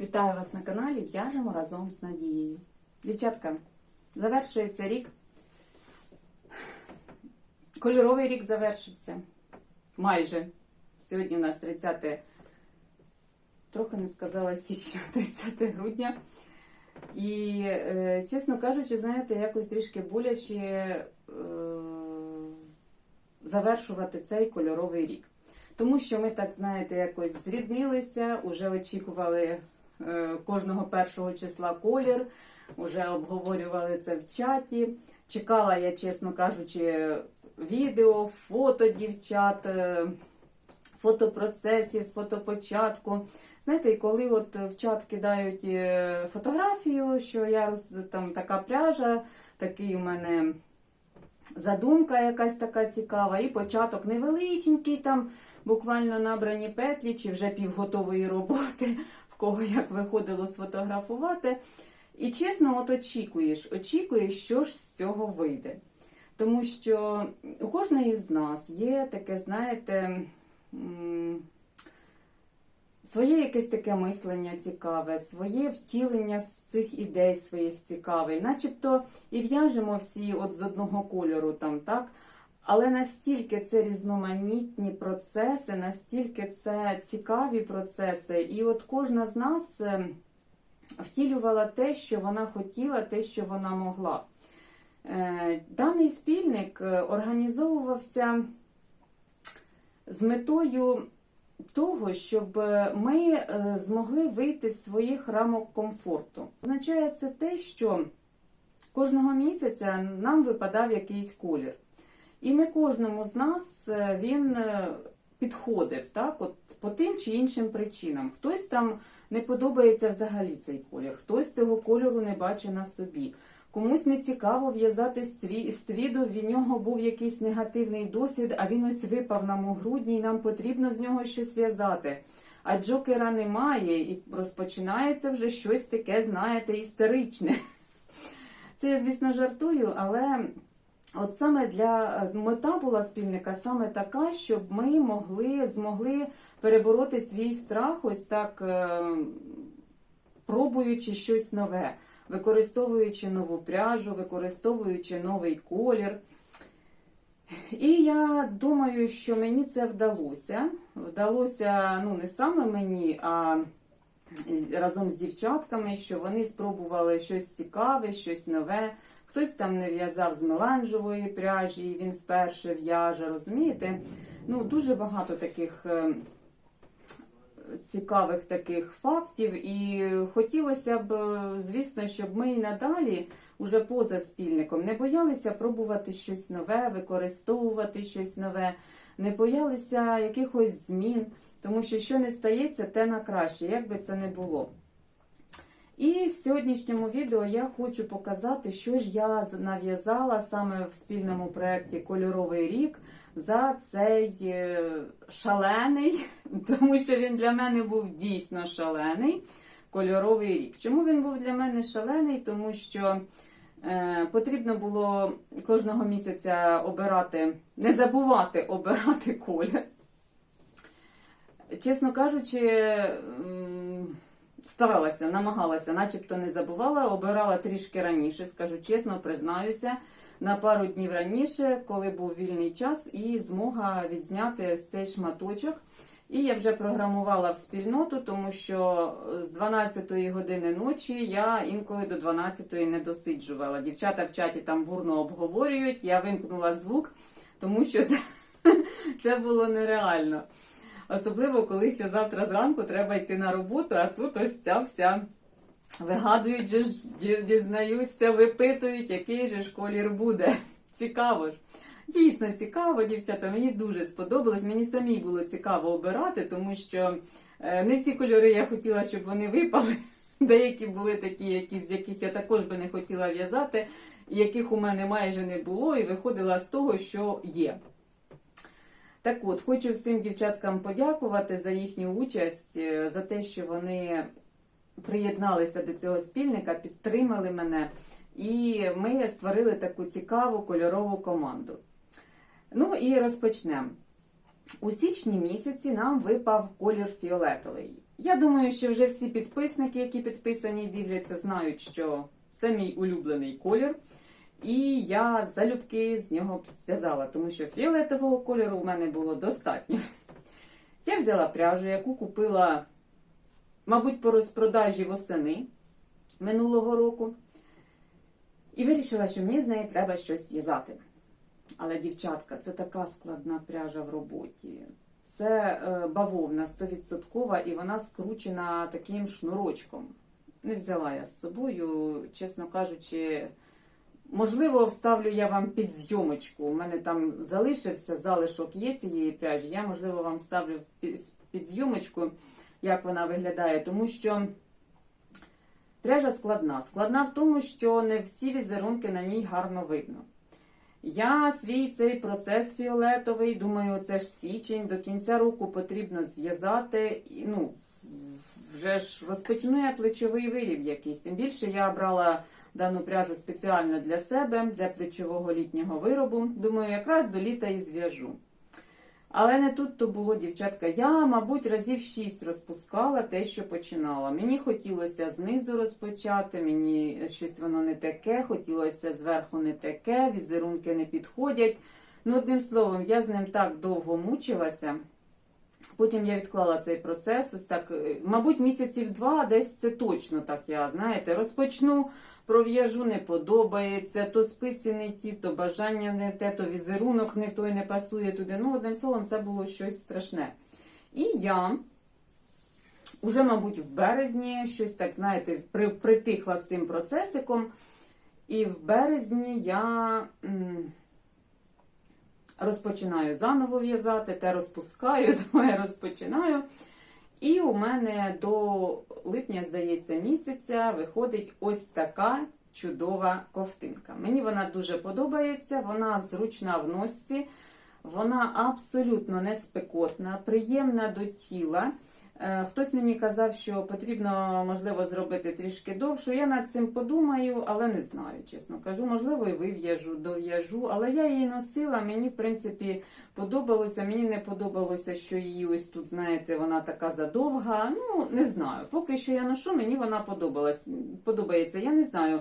Вітаю вас на каналі В'яжемо разом з Надією. Дівчатка, завершується рік. Кольоровий рік завершився. Майже. Сьогодні у нас 30, трохи не сказала січня, 30 грудня. І, е, чесно кажучи, знаєте, якось трішки боляче е, завершувати цей кольоровий рік. Тому що ми так, знаєте, якось зріднилися, вже очікували кожного першого числа колір, вже обговорювали це в чаті. Чекала я, чесно кажучи, відео, фото дівчат, е, фото процесів, фото початку. Знаєте, і коли от в чат кидають е, фотографію, що я там така пляжа, такий у мене задумка якась така цікава, і початок невеличенький, там буквально набрані петлі, чи вже півготової роботи, кого як виходило сфотографувати. І чесно, от очікуєш, очікуєш, що ж з цього вийде. Тому що у кожної з нас є таке, знаєте, своє якесь таке мислення цікаве, своє втілення з цих ідей своїх цікаве. І начебто і в'яжемо всі от з одного кольору там, так? Але настільки це різноманітні процеси, настільки це цікаві процеси, і от кожна з нас е, втілювала те, що вона хотіла, те, що вона могла. Е, Даний спільник е, організовувався з метою того, щоб ми змогли вийти з своїх рамок комфорту. Означає це те, що кожного місяця нам випадав якийсь колір. І не кожному з нас е, він е, підходив так, от, по тим чи іншим причинам. Хтось там не подобається взагалі цей колір, хтось цього кольору не бачить на собі. Комусь не цікаво в'язати з твіду, в нього був якийсь негативний досвід, а він ось випав нам у грудні, і нам потрібно з нього щось в'язати. А джокера немає, і розпочинається вже щось таке, знаєте, істеричне. Це я, звісно, жартую, але от саме для мета була спільника саме така, щоб ми могли змогли перебороти свій страх, ось так е, пробуючи щось нове, використовуючи нову пряжу, використовуючи новий колір. І я думаю, що мені це вдалося. Вдалося ну не саме мені, а разом з дівчатками, що вони спробували щось цікаве, щось нове. Хтось там не в'язав з меланжевої пряжі, і він вперше в'яже, розумієте? Ну, дуже багато таких е, цікавих таких фактів. І хотілося б, е, звісно, щоб ми і надалі, уже поза спільником, не боялися пробувати щось нове, використовувати щось нове, не боялися якихось змін, тому що що не стається, те на краще, як би це не було. І в сьогоднішньому відео я хочу показати, що ж я нав'язала саме в спільному проєкті Кольоровий рік за цей е, шалений, тому що він для мене був дійсно шалений кольоровий рік. Чому він був для мене шалений? Тому що е, потрібно було кожного місяця обирати, не забувати обирати колір. Чесно кажучи, старалася, намагалася, начебто не забувала, обирала трішки раніше, скажу чесно, признаюся, на пару днів раніше, коли був вільний час, і змога відзняти ось цей шматочок. І я вже програмувала в спільноту, тому що з 12-ї години ночі я інколи до 12-ї не досиджувала. Дівчата в чаті там бурно обговорюють, я вимкнула звук, тому що це, це було нереально. Особливо, коли ще завтра зранку треба йти на роботу, а тут ось ця вся вигадують, дізнаються, випитують, який же ж колір буде. Цікаво ж. Дійсно цікаво, дівчата. Мені дуже сподобалось. Мені самій було цікаво обирати, тому що е, не всі кольори я хотіла, щоб вони випали. Деякі були такі, які, з яких я також би не хотіла в'язати, яких у мене майже не було, і виходила з того, що є. Так от, хочу всім дівчаткам подякувати за їхню участь, е, за те, що вони приєдналися до цього спільника, підтримали мене, і ми створили таку цікаву кольорову команду. Ну і розпочнемо. У січні місяці нам випав колір фіолетовий. Я думаю, що вже всі підписники, які підписані дивляться, знають, що це мій улюблений колір. І я залюбки з нього зв'язала, тому що фіолетового кольору у мене було достатньо. Я взяла пряжу, яку купила, мабуть, по розпродажі восени минулого року. І вирішила, що мені з неї треба щось в'язати. Але, дівчатка, це така складна пряжа в роботі. Це е, бавовна 100% і вона скручена таким шнурочком. Не взяла я з собою, чесно кажучи, можливо, вставлю я вам під зйомочку. У мене там залишився залишок є цієї пряжі. Я, можливо, вам ставлю під зйомочку, як вона виглядає, тому що пряжа складна. Складна в тому, що не всі візерунки на ній гарно видно. Я свій цей процес фіолетовий, думаю, це ж січень, до кінця року потрібно зв'язати. Ну, вже ж розпочну я плечовий виріб якийсь. Тим більше я брала дану пряжу спеціально для себе, для плечового літнього виробу. Думаю, якраз до літа і зв'яжу. Але не тут то було, дівчатка. Я, мабуть, разів шість розпускала те, що починала. Мені хотілося знизу розпочати, мені щось воно не таке, хотілося зверху не таке, візерунки не підходять. Ну, одним словом, я з ним так довго мучилася. Потім я відклала цей процес. Ось так, е, мабуть, місяців два, десь це точно так я, знаєте, розпочну, пров'яжу, не подобається, то спиці не ті, то бажання не те, то візерунок не той не пасує туди. Ну, одним словом, це було щось страшне. І я уже, мабуть, в березні щось так, знаєте, при, притихла з тим процесиком. І в березні я м, розпочинаю заново в'язати, те розпускаю, я розпочинаю. І у мене до липня, здається, місяця виходить ось така чудова ковтинка. Мені вона дуже подобається, вона зручна в носці, вона абсолютно не спекотна, приємна до тіла. Е, Хтось мені казав, що потрібно, можливо, зробити трішки довшу. Я над цим подумаю, але не знаю, чесно кажу. Можливо, і вив'яжу, дов'яжу. Але я її носила, мені, в принципі, подобалося. Мені не подобалося, що її ось тут, знаєте, вона така задовга. Ну, не знаю. Поки що я ношу, мені вона подобалась, подобається. Я не знаю.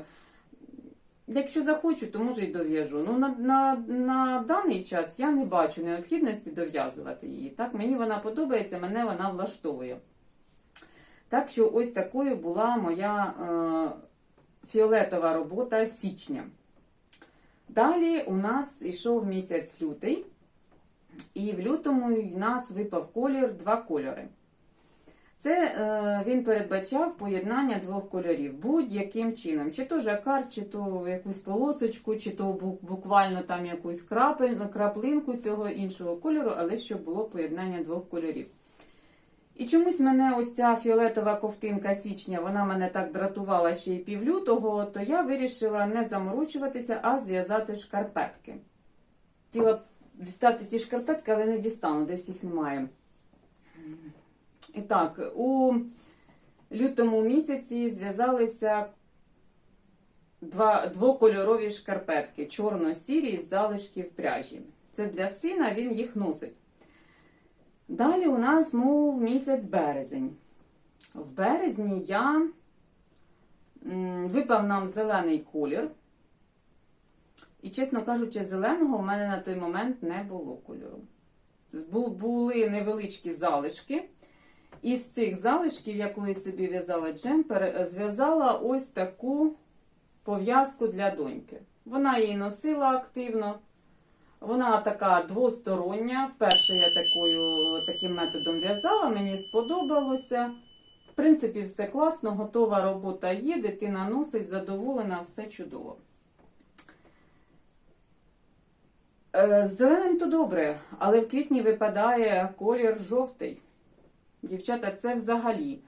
Якщо захочу, то може й дов'яжу. Ну на, на, на даний час я не бачу необхідності дов'язувати її. Так, мені вона подобається, мене вона влаштовує. Так що ось такою була моя е, фіолетова робота січня. Далі у нас йшов місяць лютий, і в лютому в нас випав колір два кольори. Це е, він передбачав поєднання двох кольорів будь-яким чином. Чи то жакар, чи то якусь полосочку, чи то буквально там якусь краплинку цього іншого кольору, але щоб було поєднання двох кольорів. І чомусь мене ось ця фіолетова ковтинка січня, вона мене так дратувала ще й півлютого, то я вирішила не заморочуватися, а зв'язати шкарпетки. Хотіла дістати ті шкарпетки, але не дістану, десь їх немає. Так, у лютому місяці зв'язалися два, двокольорові шкарпетки, чорно-сірі з залишків пряжі. Це для сина, він їх носить. Далі у нас був місяць березень. В березні я випав нам зелений колір. І, чесно кажучи, зеленого у мене на той момент не було кольору. Були невеличкі залишки. Із цих залишків я колись собі в'язала джемпер, е, зв'язала ось таку пов'язку для доньки. Вона її носила активно. Вона така двостороння. Вперше я такою, таким методом в'язала, мені сподобалося. В принципі, все класно, готова робота є, дитина носить, задоволена, все чудово. Е, З зеленим то добре, але в квітні випадає колір жовтий. Дівчата, це взагалі.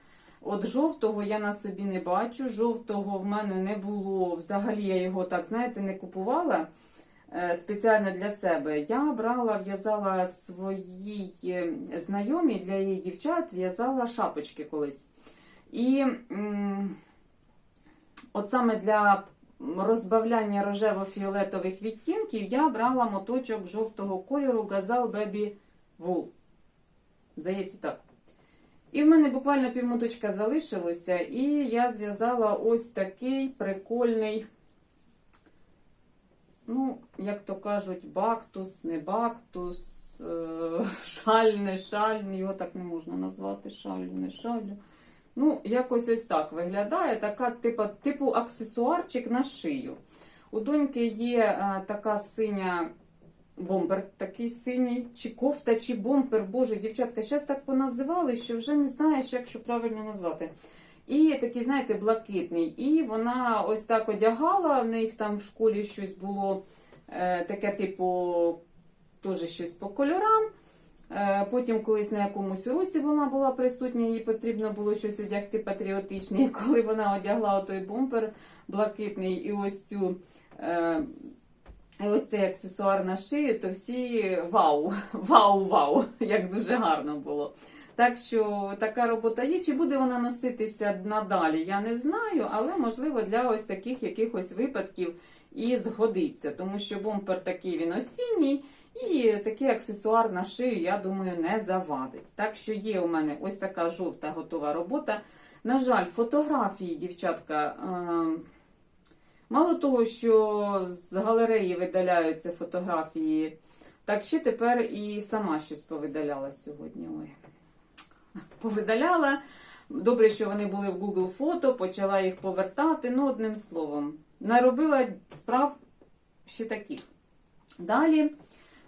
От жовтого я на собі не бачу, жовтого в мене не було. Взагалі я його так, знаєте, не купувала е, спеціально для себе. Я брала, в'язала своїй е, знайомій для її дівчат, в'язала шапочки колись. І от саме для розбавляння рожево-фіолетових відтінків я брала моточок жовтого кольору Gazal Baby Wool. Здається, так. І в мене буквально півмоточка залишилося, і я зв'язала ось такий прикольний, ну, як то кажуть, бактус, не бактус, е, шаль, не шаль, його так не можна назвати, шалю, не шалю. Ну, якось ось так виглядає, така типу, типу аксесуарчик на шию. У доньки є е, така синя бомбер, такий синій, чи кофта, чи бомбер. Боже, дівчатка, зараз так поназивали, що вже не знаєш, як що правильно назвати. І такий, знаєте, блакитний. І вона ось так одягала, в них там в школі щось було е, таке, типу, теж щось по кольорам. Е, Потім колись на якомусь уроці вона була присутня, їй потрібно було щось одягти патріотичне. І коли вона одягла той бомбер блакитний і ось цю. Е, ось цей аксесуар на шию, то всі вау, вау, вау, як дуже гарно було. Так що така робота є. Чи буде вона носитися надалі, я не знаю, але можливо для ось таких якихось випадків і згодиться, тому що бомпер такий він осінній, і такий аксесуар на шию, я думаю, не завадить. Так що є у мене ось така жовта готова робота. На жаль, фотографії, дівчатка. Е Мало того, що з галереї видаляються фотографії, так ще тепер і сама щось повидаляла сьогодні. Ой. Повидаляла. Добре, що вони були в Google фото, почала їх повертати. Ну, одним словом, наробила справ ще таких. Далі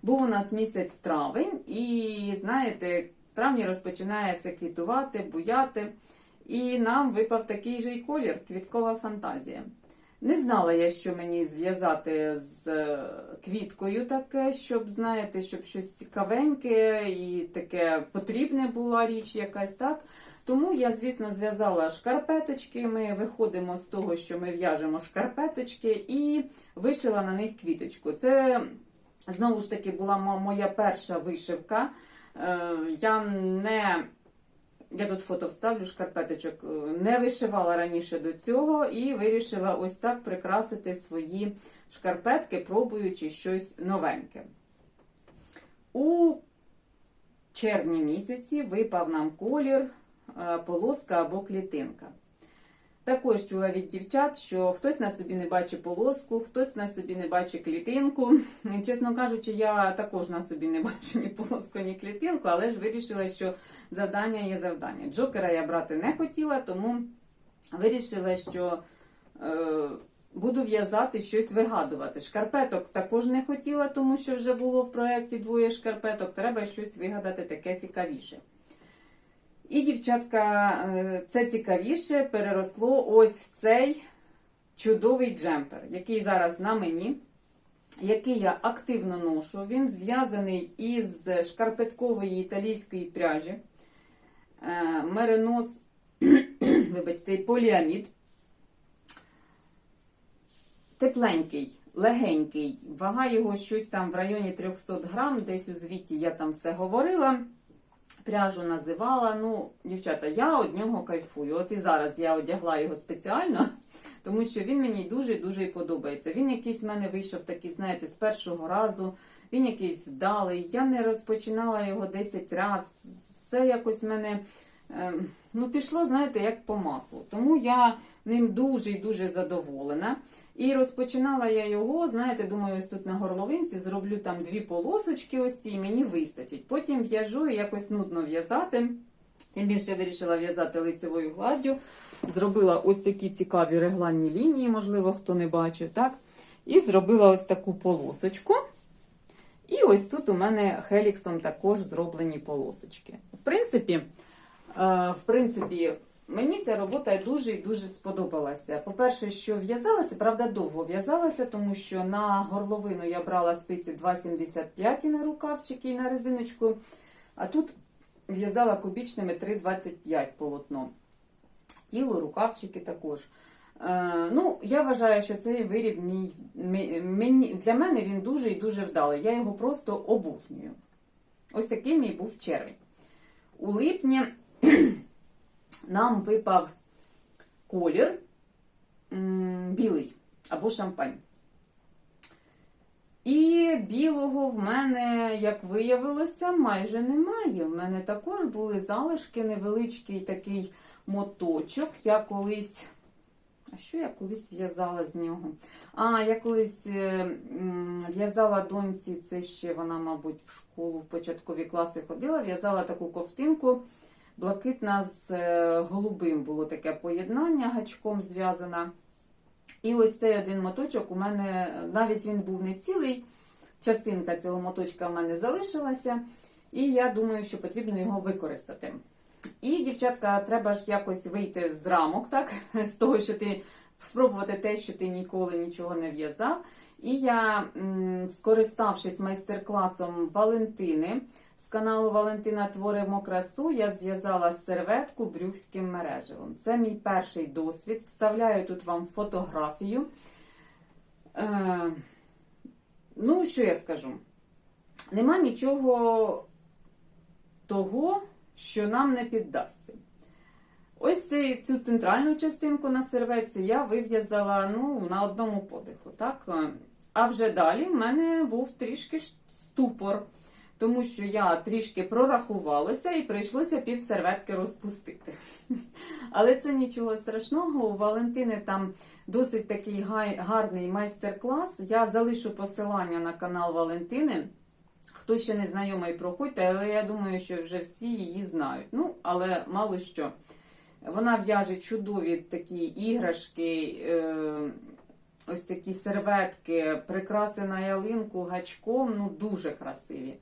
був у нас місяць травень, і, знаєте, в травні розпочинає все квітувати, буяти. І нам випав такий же й колір квіткова фантазія. Не знала я, що мені зв'язати з е, квіткою таке, щоб, знаєте, щоб щось цікавеньке і таке потрібне була річ якась, так? Тому я, звісно, зв'язала шкарпеточки. Ми виходимо з того, що ми в'яжемо шкарпеточки, і вишила на них квіточку. Це, знову ж таки, була моя перша вишивка. Е, я не я тут фото вставлю шкарпеточок. Е, не вишивала раніше до цього і вирішила ось так прикрасити свої шкарпетки, пробуючи щось новеньке. У червні місяці випав нам колір е, полоска або клітинка. Також чула від дівчат, що хтось на собі не бачить полоску, хтось на собі не бачить клітинку. Чесно кажучи, я також на собі не бачу ні полоску, ні клітинку, але ж вирішила, що завдання є завдання. Джокера я брати не хотіла, тому вирішила, що е, буду в'язати щось вигадувати. Шкарпеток також не хотіла, тому що вже було в проєкті двоє шкарпеток. Треба щось вигадати таке цікавіше. І, дівчатка, е, це цікавіше переросло ось в цей чудовий джемпер, який зараз на мені, який я активно ношу. Він зв'язаний із шкарпеткової італійської пряжі. Е, меринос, вибачте, поліамід. Тепленький, легенький. Вага його щось там в районі 300 грам, десь у звіті я там все говорила пряжу називала. Ну, дівчата, я од нього кайфую. От і зараз я одягла його спеціально, тому що він мені дуже-дуже подобається. Він якийсь в мене вийшов такий, знаєте, з першого разу. Він якийсь вдалий. Я не розпочинала його 10 разів. Все якось в мене ну, пішло, знаєте, як по маслу. Тому я ним дуже і дуже задоволена. І розпочинала я його, знаєте, думаю, ось тут на горловинці зроблю там дві полосочки, ось ці, і мені вистачить. Потім в'яжу і якось нудно в'язати. Тим більше вирішила в'язати лицевою гладдю. Зробила ось такі цікаві регланні лінії, можливо, хто не бачив. так? І зробила ось таку полосочку. І ось тут у мене хеліксом також зроблені полосочки. В принципі, в принципі, Мені ця робота дуже і дуже сподобалася. По-перше, що в'язалася, правда, довго в'язалася, тому що на горловину я брала спиці 2,75 на рукавчики і на резиночку, а тут в'язала кубічними 3,25 полотно. Тіло, рукавчики також. Е, ну, Я вважаю, що цей виріб для мене він дуже і дуже вдалий. Я його просто обожнюю. Ось такий мій був червень. У липні нам випав колір білий або шампань. І білого в мене, як виявилося, майже немає. В мене також були залишки, невеличкий такий моточок. Я колись. А що я колись в'язала з нього? А, я колись е, в'язала доньці, це ще вона, мабуть, в школу в початкові класи ходила, в'язала таку ковтинку. Блакитна з е, голубим було таке поєднання, гачком зв'язана. І ось цей один моточок у мене, навіть він був не цілий, частинка цього моточка в мене залишилася, і я думаю, що потрібно його використати. І, дівчатка, треба ж якось вийти з рамок, так? з того, що ти спробувати те, що ти ніколи нічого не в'язав. І я, скориставшись майстер-класом Валентини з каналу Валентина Творимо красу, я зв'язала серветку брюкським мережевим. Це мій перший досвід. Вставляю тут вам фотографію. Е, ну, що я скажу? Нема нічого того, що нам не піддасться. Ось цю центральну частинку на серветці я вив'язала ну, на одному подиху. Так? А вже далі в мене був трішки ступор, тому що я трішки прорахувалася і прийшлося пів серветки розпустити. Але це нічого страшного. У Валентини там досить такий гарний майстер-клас. Я залишу посилання на канал Валентини. Хто ще не знайомий, проходьте, але я думаю, що вже всі її знають. Ну, але мало що. Вона в'яже чудові такі іграшки, е, ось такі серветки, прикраси на ялинку гачком, ну дуже красиві.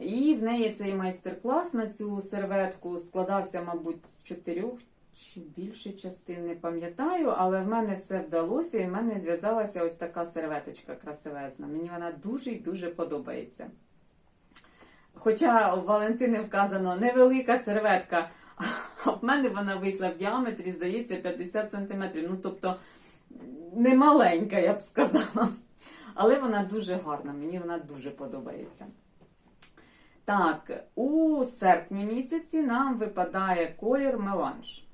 І в неї цей майстер-клас на цю серветку складався, мабуть, з чотирьох чи більше частин, не пам'ятаю, але в мене все вдалося, і в мене зв'язалася ось така серветочка красивезна. Мені вона дуже і дуже подобається. Хоча у Валентини вказано невелика серветка, а в мене вона вийшла в діаметрі, здається, 50 см. Ну, тобто не маленька, я б сказала. Але вона дуже гарна, мені вона дуже подобається. Так, у серпні місяці нам випадає колір меланж.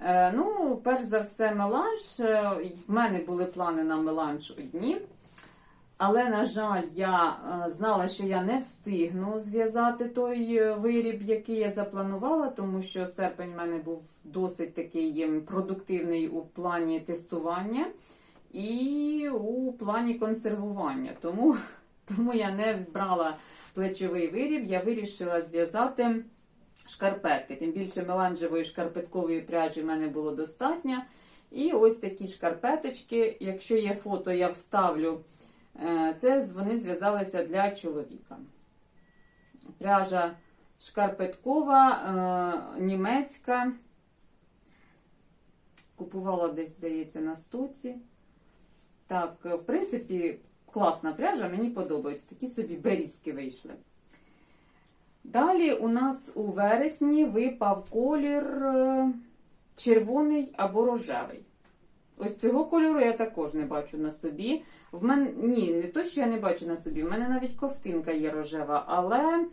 Е, ну, перш за все, меланж. Е, В мене були плани на меланж одні. Але, на жаль, я е, знала, що я не встигну зв'язати той е, виріб, який я запланувала, тому що серпень в мене був досить такий ем, продуктивний у плані тестування і у плані консервування. Тому, тому я не брала плечовий виріб, я вирішила зв'язати шкарпетки. Тим більше меланжевої шкарпеткової пряжі в мене було достатньо. І ось такі шкарпеточки. Якщо є фото, я вставлю. Е, Це вони зв'язалися для чоловіка. Пряжа шкарпеткова, е, німецька. Купувала десь, здається, на стоці. Так, в принципі, класна пряжа, мені подобається. Такі собі берізки вийшли. Далі у нас у вересні випав колір е, червоний або рожевий. Ось цього кольору я також не бачу на собі. В мене ні, не то, що я не бачу на собі. В мене навіть ковтинка є рожева, але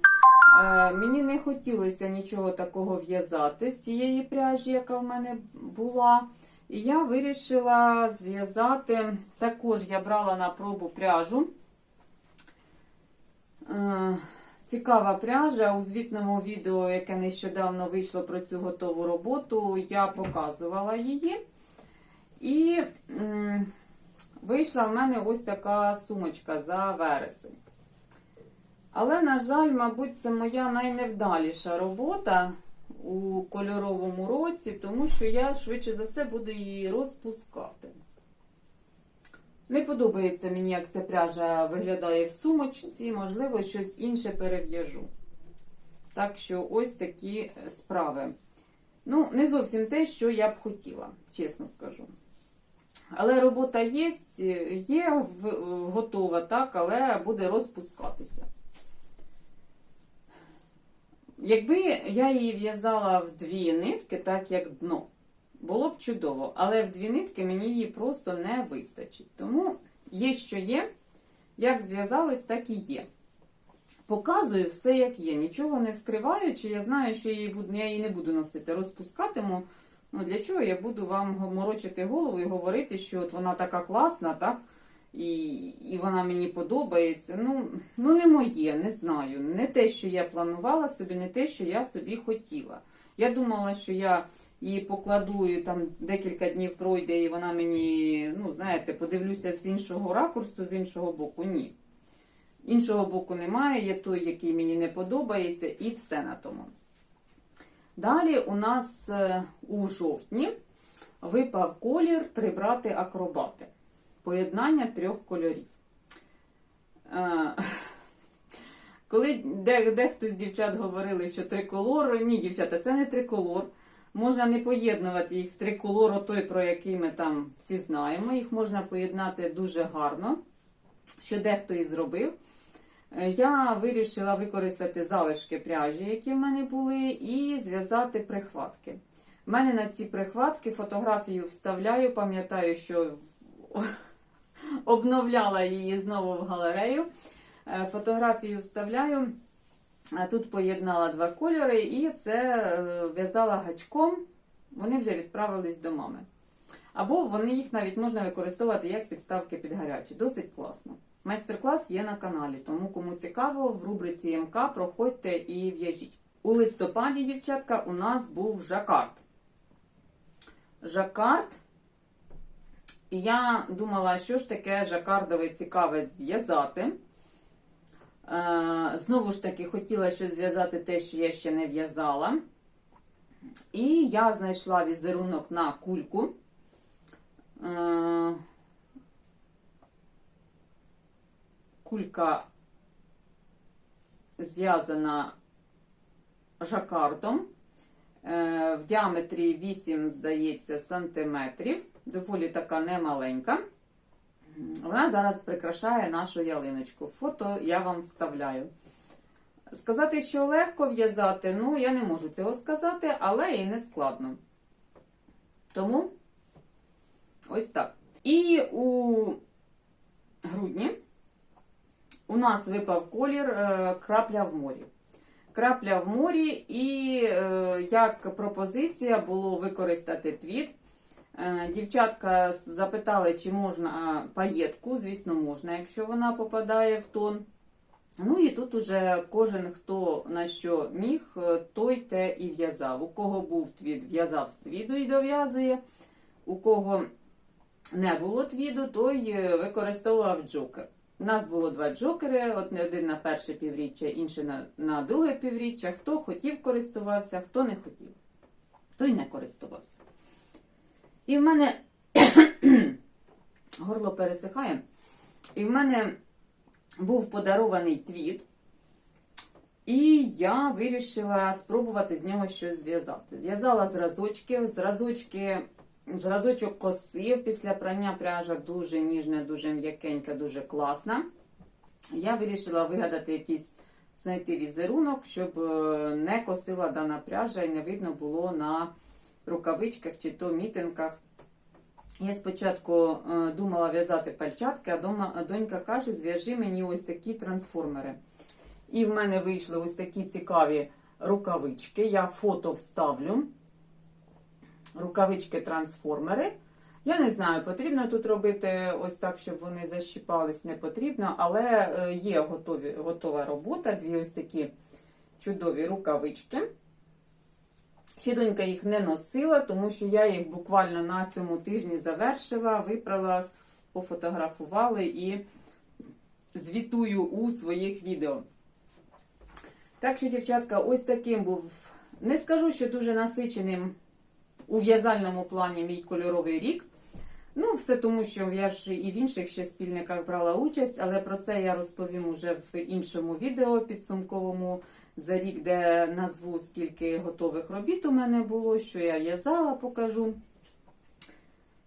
е, мені не хотілося нічого такого в'язати з тієї пряжі, яка в мене була. І я вирішила зв'язати. Також я брала на пробу пряжу. Е, Цікава пряжа. У звітному відео, яке нещодавно вийшло про цю готову роботу, я показувала її. І вийшла в мене ось така сумочка за вересень. Але, на жаль, мабуть, це моя найневдаліша робота у кольоровому році, тому що я швидше за все буду її розпускати. Не подобається мені, як ця пряжа виглядає в сумочці, можливо, щось інше перев'яжу. Так що ось такі справи. Ну, не зовсім те, що я б хотіла, чесно скажу. Але робота є, є готова, так, але буде розпускатися. Якби я її в'язала в дві нитки, так як дно, було б чудово. Але в дві нитки мені її просто не вистачить. Тому є, що є. Як зв'язалось, так і є. Показую все, як є. Нічого не скриваючи, я знаю, що я її не буду носити. Розпускатиму. Ну, для чого я буду вам морочити голову і говорити, що от вона така класна, так? і, і вона мені подобається. Ну, ну, не моє, не знаю. Не те, що я планувала собі, не те, що я собі хотіла. Я думала, що я її покладу, і там декілька днів пройде, і вона мені, ну, знаєте, подивлюся з іншого ракурсу, з іншого боку. Ні. Іншого боку немає, є той, який мені не подобається, і все на тому. Далі у нас е, у жовтні випав колір три брати акробати. Поєднання трьох кольорів. Е, Коли дехто з дівчат говорили, що триколор, ні, дівчата, це не триколор. Можна не поєднувати їх в триколор, той, про який ми там всі знаємо. Їх можна поєднати дуже гарно, що дехто і зробив. Е, Я вирішила використати залишки пряжі, які в мене були, і зв'язати прихватки. У мене на ці прихватки фотографію вставляю, пам'ятаю, що обновляла її знову в галерею. Е, Фотографію вставляю. Тут поєднала два кольори і це е, в'язала гачком. Вони вже відправились до мами. Або вони їх навіть можна використовувати як підставки під гарячі. Досить класно. Майстер-клас є на каналі, тому кому цікаво, в рубриці МК проходьте і в'яжіть. У листопаді, дівчатка, у нас був жакард. Жакард. І я думала, що ж таке жакардове цікаве зв'язати. Е, Знову ж таки, хотіла щось зв'язати те, що я ще не в'язала. І я знайшла візерунок на кульку. Е, Кулька зв'язана жакардом. Е, В діаметрі 8, здається, сантиметрів. Доволі така немаленька. Вона зараз прикрашає нашу ялиночку. Фото я вам вставляю. Сказати, що легко в'язати, ну, я не можу цього сказати, але і не складно. Тому ось так. І у грудні у нас випав колір е, крапля в морі. Крапля в морі, і е, як пропозиція було використати твіт. Е, Дівчатка запитали, чи можна паєтку. Звісно, можна, якщо вона попадає в тон. Ну і тут уже кожен, хто на що міг, е, той те і в'язав. У кого був твід, в'язав з твіду і дов'язує. У кого не було твіду, той е, використовував джокер. У нас було два джокери, одне- один на перше півріччя, інший на, на друге півріччя. Хто хотів, користувався, хто не хотів, той не користувався. І в мене горло пересихає. І в мене був подарований твіт. І я вирішила спробувати з нього щось зв'язати. В'язала зразочки, зразочки, зразочок косив після прання пряжа дуже ніжна, дуже м'якенька, дуже класна. Я вирішила вигадати якийсь знайти візерунок, щоб е, не косила дана пряжа і не видно було на рукавичках чи то мітинках. Я спочатку е, думала в'язати пальчатки, а дома, донька каже, зв'яжи мені ось такі трансформери. І в мене вийшли ось такі цікаві рукавички. Я фото вставлю. Рукавички-трансформери. Я не знаю, потрібно тут робити ось так, щоб вони защіпались, не потрібно, але е, є готові, готова робота. Дві ось такі чудові рукавички. Ще донька їх не носила, тому що я їх буквально на цьому тижні завершила, випрала, пофотографували і звітую у своїх відео. Так що, дівчатка, ось таким був. Не скажу, що дуже насиченим у в'язальному плані мій кольоровий рік. Ну, все тому, що я ж і в інших ще спільниках брала участь, але про це я розповім уже в іншому відео підсумковому за рік, де назву скільки готових робіт у мене було, що я в'язала, покажу.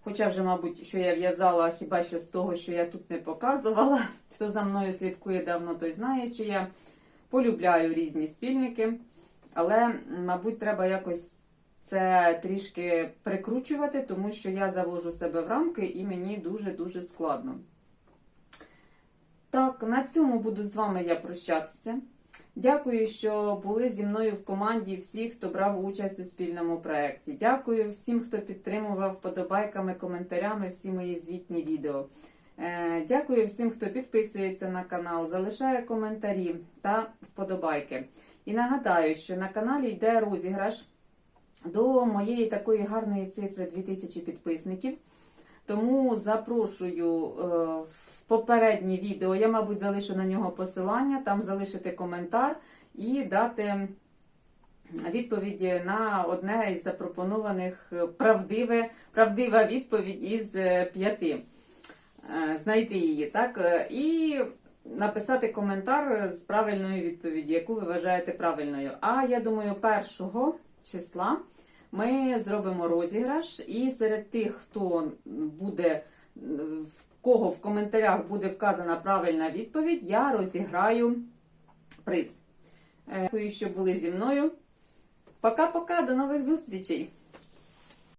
Хоча вже, мабуть, що я в'язала хіба що з того, що я тут не показувала. Хто за мною слідкує давно, той знає, що я полюбляю різні спільники. Але, мабуть, треба якось це трішки прикручувати, тому що я завожу себе в рамки і мені дуже-дуже складно. Так, на цьому буду з вами я прощатися. Дякую, що були зі мною в команді всі, хто брав участь у спільному проєкті. Дякую всім, хто підтримував вподобайками, коментарями всі мої звітні відео. Е, Дякую всім, хто підписується на канал, залишає коментарі та вподобайки. І нагадаю, що на каналі йде розіграш до моєї такої гарної цифри 2000 підписників. Тому запрошую е, в попереднє відео. Я, мабуть, залишу на нього посилання, там залишити коментар і дати відповіді на одне із запропонованих е, правдиве, правдива відповідь із е, п'яти. Знайти її, так? І написати коментар з правильною відповіддю, яку ви вважаєте правильною. А я думаю, першого числа ми зробимо розіграш, і серед тих, хто буде, в кого в коментарях буде вказана правильна відповідь, я розіграю приз. Е, Дякую, що були зі мною. Пока-пока, до нових зустрічей!